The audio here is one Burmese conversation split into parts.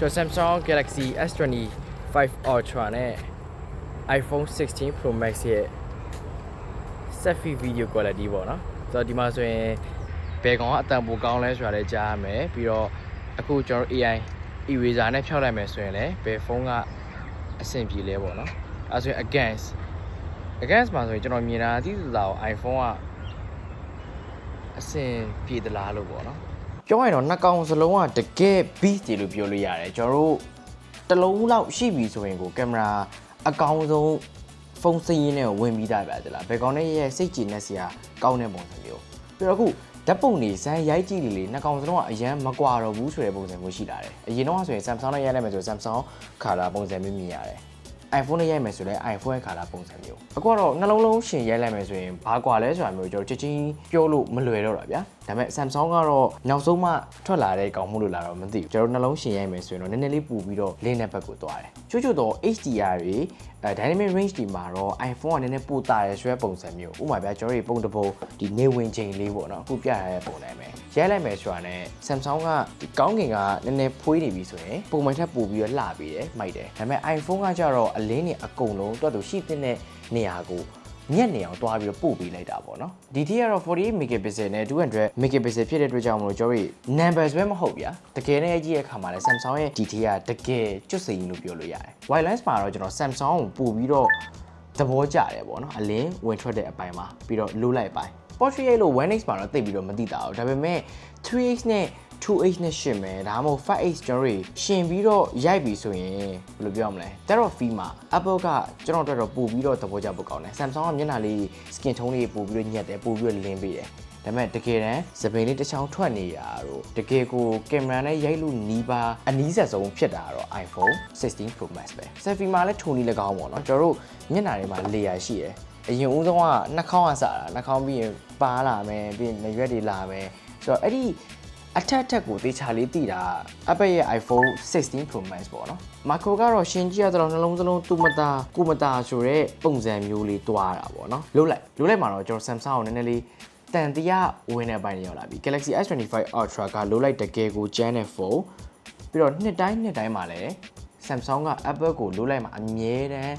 ဆိုတော့ Samsung Galaxy S25 Ultra နဲ့ iPhone 16 Pro Max ရဲ့ selfie video quality ပေါ့နော်ဆိုတော့ဒီမှာဆိုရင်ဘယ်ကောင်ကအတန်ပိုကောင်းလဲဆိုတာလည်းကြားရမယ်ပြီးတော့အခုကျွန်တော်တို့ AI eraser နဲ့ဖြောက်လိုက်မယ်ဆိုရင်လည်းဘယ်ဖုန်းကအဆင်ပြေလဲပေါ့နော်အဲဆိုရင် against against မှာဆိုရင်ကျွန်တော်မြင်တာအတိအကျတော့ iPhone ကအဆင်ပြေသလားလို့ပေါ့နော် ပြောရရင်တော့နှစ်ကောင်စလုံးကတကယ် beast တွေလို့ပြောလို့ရတယ်ကျွန်တော်တို့တစ်လုံးလောက်ရှိပြီဆိုရင်ကိုကင်မရာအကောင်းဆုံးဖုန်းစရင်းနဲ့ဝင်ပြီးသားပဲတလားဘယ်ကောင်နဲ့ရဲ့စိတ်ကြည်နဲ့စရာကောင်းတဲ့ပုံစံမျိုးပြီးတော့အခုဓာတ်ပုံတွေဇန်ရိုက်ကြည့်လေလေနှစ်ကောင်စလုံးကအရန်မကွာတော့ဘူးဆိုတဲ့ပုံစံမျိုးရှိလာတယ်အရင်တော့ဆိုရင် Samsung နဲ့ရိုက်လိုက်မယ်ဆို Samsung color ပုံစံမျိုးမြင်ရတယ် iPhone နဲ့ရိုက်မယ်ဆိုလည်း iPhone ရဲ့ color ပုံစံမျိုးအခုကတော့နှလုံးလုံးရှင်ရိုက်လိုက်မယ်ဆိုရင်ဘာကွာလဲဆိုတာမျိုးကျွန်တော်ချက်ချင်းပြောလို့မလွယ်တော့တာဗျာဒါပေမဲ့ Samsung ကတော့နောက်ဆုံးမှထွက်လာတဲ့ကောင်မှုလို့လာတော့မသိဘူးကျွန်တော်နှလုံးရှင်ရိုက်မယ်ဆိုရင်တော့နည်းနည်းလေးပူပြီးတော့လင်းတဲ့ဘက်ကိုသွားတယ်ချို့ချို့တော့ HDR တွေအဲ dynamic range ဒီမှာတော့ iPhone ကနည်းနည်းပိုတာရဲဆွဲပုံစံမျိုးဥပမာဗျာကျွန်တော်တို့ပုံတစ်ပုံဒီနေဝင်ချိန်လေးပေါ့နော်အခုပြရတဲ့ပုံတိုင်းပဲရိုက်လိုက်မယ်ဆိုတာနဲ့ Samsung ကဒီကောင်းကင်ကနည်းနည်းဖွေးနေပြီဆိုရင်ပုံမှန်ထက်ပိုပြီးတော့လှပေးတယ်မိုက်တယ်ဒါပေမဲ့ iPhone ကကြတော့အလင်းနေအကုန်လုံးတွတ်တူရှိတဲ့နေရာကို ညက်နေအောင်တွားပြီးတော့ပို့ပေးလိုက်တာပေါ့နော်ဒီထိကတော့48 megapixel နဲ့200 megapixel ဖြစ်တဲ့အတွက်ကြောင့်မလို့ကျွန်တော်တို့ numbers ပဲမဟုတ်ဗျာတကယ်နဲ့ကြည့်ရခါမှာလဲ Samsung ရဲ့ဒီထိကတကယ်ကျွတ်စိန်လို့ပြောလို့ရတယ် wireless မှာတော့ကျွန်တော် Samsung ကိုပို့ပြီးတော့သဘောကျတယ်ပေါ့နော်အလင်းဝင်ထွက်တဲ့အပိုင်းမှာပြီးတော့လိုးလိုက်ပိုင်း portrait လို့ 1x မှာတော့သိပ်ပြီးတော့မသိတာဘူးဒါပေမဲ့ 3x နဲ့ 2h နဲ့ရှင်မယ်ဒါမှမဟုတ် 5h ကျွန်တော်တွေရှင်ပြီးတော့ရိုက်ပြီဆိုရင်ဘယ်လိုပြောရမလဲ Terra fee မှာ Apple ကကျွန်တော်တို့တော့ပို့ပြီးတော့သဘောကျဖို့ကောင်းတယ် Samsung ကမျက်နှာလေး skin tone လေးပို့ပြီးတော့ညက်တယ်ပို့ပြီးတော့လင်းပေးတယ်ဒါပေမဲ့တကယ်တမ်းစပင်လေးတစ်ချောင်းထွက်နေရတော့တကယ်ကိုကင်မရာနဲ့ရိုက်လို့နီးပါအနီးဆက်ဆုံးဖြစ်တာတော့ iPhone 16 Pro Max ပဲ selfie မှာလည်းထုံနေလည်းကောင်းပေါ့နော်ကျွန်တော်တို့မျက်နှာတွေမှာ layer ရှိတယ်အရင်ဦးဆုံးကနှာခေါင်းကစတာနှာခေါင်းပြီးရင်ပါလာမယ်ပြီးရင်ရွက်တွေလာမယ်ဆိုတော့အဲ့ဒီ အထက်ထက်ကိုသေချာလေးတည်တာ Apple ရဲ့ iPhone 16 Pro Max ပေါ့နော် Macro ကတော့ရှင်းကြည့်ရတော့နှလုံးစလုံးတူမတာကုမတာဆိုတဲ့ပုံစံမျိုးလေးတွားတာပေါ့နော်လုတ်လိုက်လုတ်လိုက်မှာတော့ကျွန်တော် Samsung ကိုနည်းနည်းလေးတန်တရားဝင်တဲ့ဘိုင်းရောက်လာပြီ Galaxy S25 Ultra ကလုတ်လိုက်တကယ်ကိုကျန်းတဲ့ဖုန်းပြီးတော့နှစ်တိုင်းနှစ်တိုင်းမှာလည်း Samsung က Apple ကိုလုတ်လိုက်မှာအမြဲတမ်း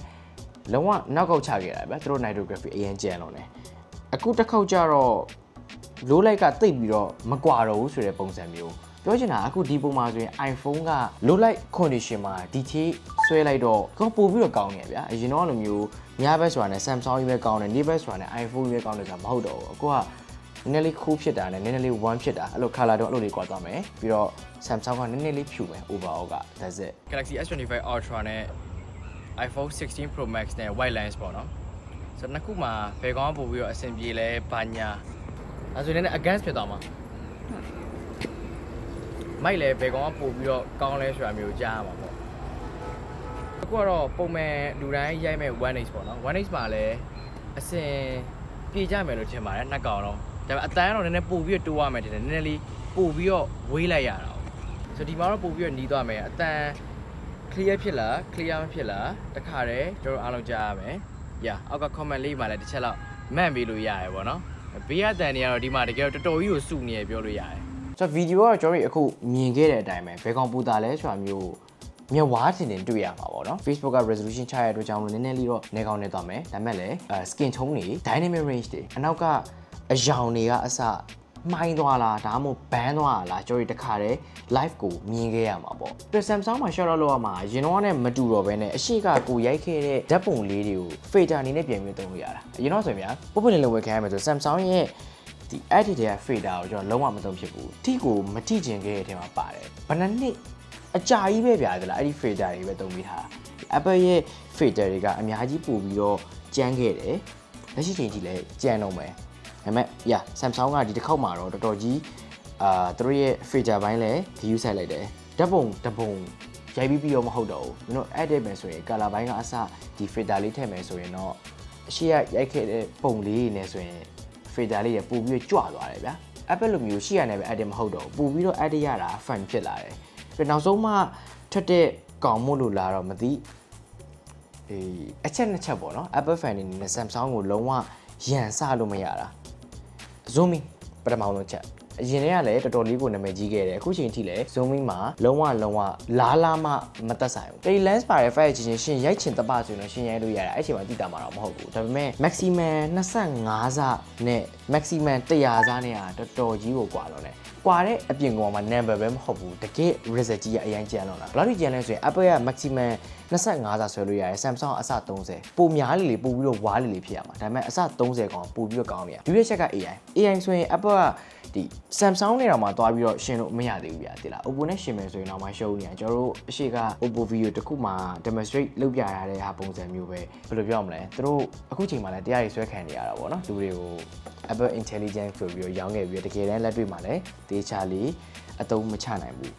လုံးဝနောက်ကောက်ချခဲ့တာဗျသူတို့ Nitography အရင်ကျန်လို့ ਨੇ အခုတစ်ခေါက်ကျတော့ လိုးလိုက်ကတိတ်ပြီးတော့မကွာတော့ဘူးဆိုတဲ့ပုံစံမျိုးပြောချင်တာအခုဒီပုံမှာဆိုရင် iPhone ကလိုးလိုက် condition မှာဒီချေးဆွဲလိုက်တော့ကောပို့ပြီးတော့ကောင်းနေဗျာအရင်တော့လိုမျိုးညဘက်ဆိုတာနဲ့ Samsung ကြီးပဲကောင်းတယ်နေ့ဘက်ဆိုတာနဲ့ iPhone ကြီးပဲကောင်းတယ်ဆိုတာမဟုတ်တော့ဘူးအခုကနည်းနည်းလေး cool ဖြစ်တာနဲ့နည်းနည်းလေး one ဖြစ်တာအဲ့လို color တော့အဲ့လိုလေးကွာသွားမယ်ပြီးတော့ Samsung ကနည်းနည်းလေးဖြူမယ် overall က that's it Galaxy S25 Ultra နဲ့ iPhone 16 Pro Max နဲ့ white lens ပေါ့နော်ဆိုတော့နှစ်ခုမှာဘယ်ကောင်ကပို့ပြီးတော့အဆင်ပြေလဲဘာညာ အဲဆိုရင်လည်း against ဖြစ်သွားမှာမိုက်လဲဘယ်ကောင်ကပို့ပြီးတော့ကောင်းလဲဆိုတာမျိုးကြားရမှာပေါ့အခုကတော့ပုံမှန်လူတိုင်းရိုက်မဲ့ 1x ပေါ့နော် 1x မှာလည်းအဆင်ပြေကြမယ်လို့ထင်ပါတယ်နှစ်ကောင်တော့ဒါပေမဲ့အတန်းကတော့နည်းနည်းပို့ပြီးတော့တိုးရမယ်ထင်တယ်နည်းနည်းလေးပို့ပြီးတော့ဝေးလိုက်ရတာ哦ဆိုတော့ဒီမှာတော့ပို့ပြီးတော့နီးသွားမယ်အတန်း clear ဖြစ်လား clear မဖြစ်လားတခါတည်းကျွန်တော်အားလုံးကြားရမယ်။ Yeah အောက်က comment လေးမှာလည်းတစ်ချက်လောက်မှန်ပေးလို့ရရယ်ပေါ့နော်။ ဘေးကတန်တွေကတော့ဒီမှာတကယ်တော့တော်တော်ကြီးကိုစုနေရပြောလို့ရတယ်။ဆိုတော့ဗီဒီယိုကတော့ကျွန်တော်တို့အခုမြင်ခဲ့တဲ့အတိုင်းပဲဘယ်ကောင်ပူတာလဲဆိုတာမျိုးမြဝါးတင်တင်တွေ့ရမှာပေါ့နော် Facebook က resolution ချရတဲ့အတွက်ကြောင့်လို့နည်းနည်းလေးတော့နေကောင်းနေသွားမယ်ဒါပေမဲ့လည်း skin tone တွေ dynamic range တွေအနောက်ကအယောင်တွေကအစ မိုင်းသွားလားဒါမှမဟုတ်ဘန်းသွားလားကျွန်တော်တို့တခါတည်း live ကိုမြင်ခဲ့ရမှာပေါ့ပြီး Samsung မှာ share လုပ်ရမှာရင်တော့နဲ့မတူတော့ဘဲနဲ့အရှိကကိုရိုက်ခဲ့တဲ့ဓာတ်ပုံလေးတွေကို fader အနေနဲ့ပြန်ပြီးသုံးလို့ရတာအရင်တော့ဆိုရင်ဗျာပုပ်ပွင့်လေးလေးဝယ်ခံရမယ်ဆို Samsung ရဲ့ဒီ edit တွေက fader ကိုကျွန်တော်လုံးဝမသုံးဖြစ်ဘူးထိကိုမထိကျင်ခဲ့တဲ့အထဲမှာပါတယ်ဘယ်နှစ်နှစ်အကြာကြီးပဲဗျာဒီလားအဲ့ဒီ fader တွေပဲသုံးပြီးထားတာ Apple ရဲ့ fader တွေကအများကြီးပို့ပြီးတော့ကျန်းခဲ့တယ်လက်ရှိချိန်ကြီးလည်းကျန်းတော့မယ် ဒါပေမဲ့ yeah Samsung ကဒီတစ်ခေါက်မှာတော့တော်တော်ကြီးအာသူတို့ရဲ့ feature ဘိုင်းလည်း view ဆက်လိုက်တယ်ဓာတ်ပုံတပုံရိုက်ပြီးပြီးတော့မဟုတ်တော့ဘူးကျွန်တော် edit မယ်ဆိုရင် color ဘိုင်းကအစဒီ filter လေးထည့်မယ်ဆိုရင်တော့အရှိရရိုက်ခဲ့တဲ့ပုံလေးတွေနဲ့ဆိုရင် filter လေးတွေပို့ပြီးကြွသွားတယ်ဗျာ Apple လိုမျိုးရှိရနေပဲ edit မဟုတ်တော့ဘူးပို့ပြီးတော့ edit ရတာ fun ဖြစ်လာတယ်ပြီးနောက်ဆုံးမှထွက်တဲ့ကောင်မို့လို့လာတော့မသိအေးအချက်နှစ်ချက်ပေါ့နော် Apple fan တွေနဲ့ Samsung ကိုလုံးဝရန်စလို့မရတာ zooming ပထမဆုံးချက် အရင်တည်းကလည်းတော်တော်လေးကိုနာမည်ကြီးခဲ့တယ်အခုချိန်ထိလည်း zooming မှာလုံးဝလုံးဝလားလားမှမသက်ဆိုင်ဘူးတေ lens ပါတဲ့ file ချင်းချင်းရှင်ရိုက်ချင်တပဆိုရင်တော့ရှင်ရိုက်လို့ရတယ်အဲ့ချိန်မှာတိတာမှာတော့မဟုတ်ဘူးဒါပေမဲ့ maximum 25စနဲ့ maximum 100စနဲ့ကတော်တော်ကြီးကိုကွာတော့တယ်ကွာတဲ့အပြင်ကောင်မှာ number ပဲမဟုတ်ဘူးတကယ် result ကြီးကအရင်ကျန်တော့လားဘယ်လောက်ထိကျန်လဲဆိုရင် Apple က maximum 25စဆွဲလို့ရတယ် Samsung အစ30ပိုများလေလေပို့ပြီးတော့ဝါးလေလေဖြစ်ရမှာဒါပေမဲ့အစ30ကောင်ပို့ပြီးတော့ကောင်းနေရဒုတိယချက်က AI AI ဆိုရင် Apple က ဒီ Samsung နဲ့တော့မှသွားပြီးတော့ရှင်းလို့မရသေးဘူးဗျာတိလား Oppo နဲ့ရှင်းမယ်ဆိုရင်တော့မှရှုံးနေရကျွန်တော်တို့အရှိက Oppo video တစ်ခုမှ demonstrate လုပ်ပြရတဲ့ဟာပုံစံမျိုးပဲဘယ်လိုပြောမလဲသူတို့အခုချိန်မှာလည်းတရားတွေဆွဲခံနေရတာပေါ့နော်လူတွေကို Apple Intelligence ဆိုပြီးတော့ရောင်းခဲ့ပြီးတော့တကယ်တမ်းလက်တွေ့မှာလည်းတေချာလေးအသုံးမချနိုင်ဘူး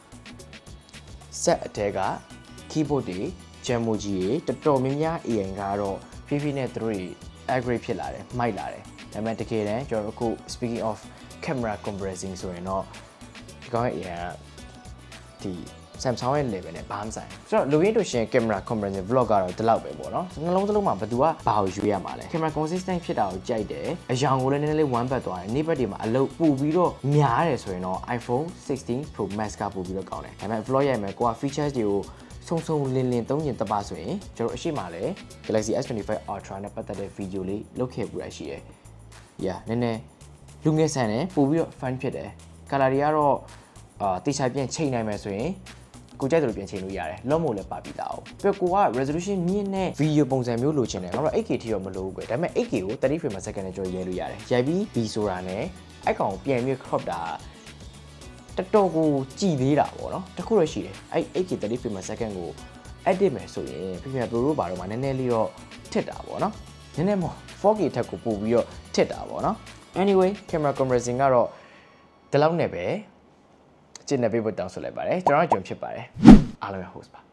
set အတဲက keyboard တွေ jamo ကြီးတွေတော်တော်များများ AI ကတော့ဖြည်းဖြည်းနဲ့သူတို့တွေ upgrade ဖြစ်လာတယ်မိုက်လာတယ်ဒါပေမဲ့တကယ်တမ်းကျွန်တော်တို့အခု speaking of camera compressing ဆိုရင်တော့ဒီကောင်ရဲ့ AI ကဒီ Samsung ရဲ့ level နဲ့ဘာမှမဆိုင်ဘူးဆိုတော့လူရင်းတို့ရှင် camera compressing vlog ကတော့ဒီလောက်ပဲပေါ့နော်နှလုံးသလုံးမှာဘယ်သူကဘာကိုရွေးရမှာလဲ camera consistent ဖြစ်တာကိုကြိုက်တယ်အယောင်ကိုလည်းနည်းနည်းလေး one back သွားတယ်နေ့ဘက်တွေမှာအလုပ်ပို့ပြီးတော့များတယ်ဆိုရင်တော့ iPhone 16 Pro Max ကပို့ပြီးတော့ကောင်းတယ်ဒါပေမဲ့ vlog ရိုက်မယ်ကိုက features တွေကိုဆုံဆုံလင်းလင်းသုံးကျင်တပါဆိုရင်ကျွန်တော်အရှိမလဲ Galaxy S25 Ultra နဲ့ပတ်သက်တဲ့ video လေးလုပ်ခဲ့ပူရရှိတယ်။ yeah နည်းနည်း လူငယ်ဆန်တယ်ပို့ပြီးတော့ fun ဖြစ်တယ်။ color တွေကတော့အာတေချာပြန်ချိန်နိုင်မယ်ဆိုရင်ကိုကြိုက်တယ်လို့ပြန်ချိန်လို့ရတယ်။လုံးမို့လည်းပါပြီးသား။ပြီးတော့ကိုက resolution မြင့်တဲ့ video ပုံစံမျိုးလိုချင်တယ်။ငါတို့ 8K ထိတော့မလိုဘူးကွယ်။ဒါပေမဲ့ 8K ကို30 frame per second နဲ့ကြော်ရဲလို့ရတယ်။ရိုက်ပြီး B ဆိုတာနဲ့အဲ့ကောင်ကိုပြန်ပြီး crop တာတော်တော်ကိုကြည်သေးတာပေါ့နော်။တခုတော့ရှိတယ်။အဲ့ 8K 30 frame per second ကို edit မယ်ဆိုရင် Premiere Pro တို့ဘာတော့မှနည်းနည်းလေးတော့ထစ်တာပေါ့နော်။နည်းနည်းမဟုတ် 4K ထက်ကိုပို့ပြီးတော့ထစ်တာပေါ့နော်။ Anyway camera compressing ကတော့ဒီလောက်နဲ့ပဲကျင့်နေပေးဖို့တောင်းဆိုလိုက်ပါတယ်ကျွန်တော်ကဂျွန်ဖြစ်ပါတယ်အားလုံးရဲ့ host ပါ